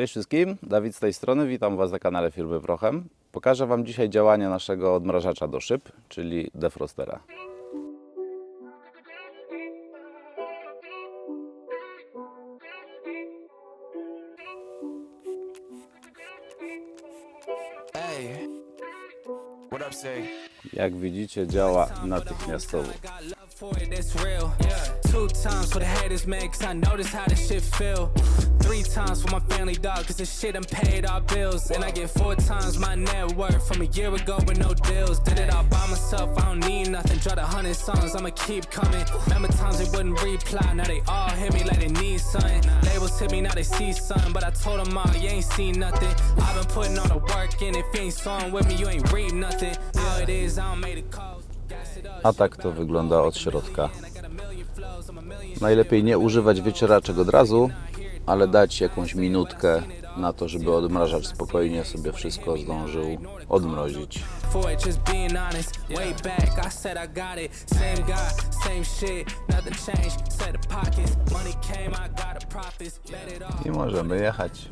Cześć wszystkim, Dawid z tej strony, witam Was na kanale Firmy Prochem. Pokażę Wam dzisiaj działanie naszego odmrażacza do szyb, czyli defrostera. Jak widzicie działa natychmiastowo. Two times for the haters, man, cause I notice how this shit feel. Three times for my family, dog, cause this shit done paid our bills. And I get four times my net worth from a year ago with no deals. Did it all by myself, I don't need nothing. Dropped a hundred songs, I'ma keep coming. Remember times they wouldn't reply, now they all hit me like they need something. Labels hit me, now they see something. But I told them all, you ain't seen nothing. I've been putting all the work in, if you ain't sawing with me, you ain't read nothing. How it is, I don't make the calls. A tak to wygląda od środka. Najlepiej nie używać wycieraczek od razu, ale dać jakąś minutkę na to, żeby odmrażacz spokojnie sobie wszystko zdążył odmrozić. I możemy jechać.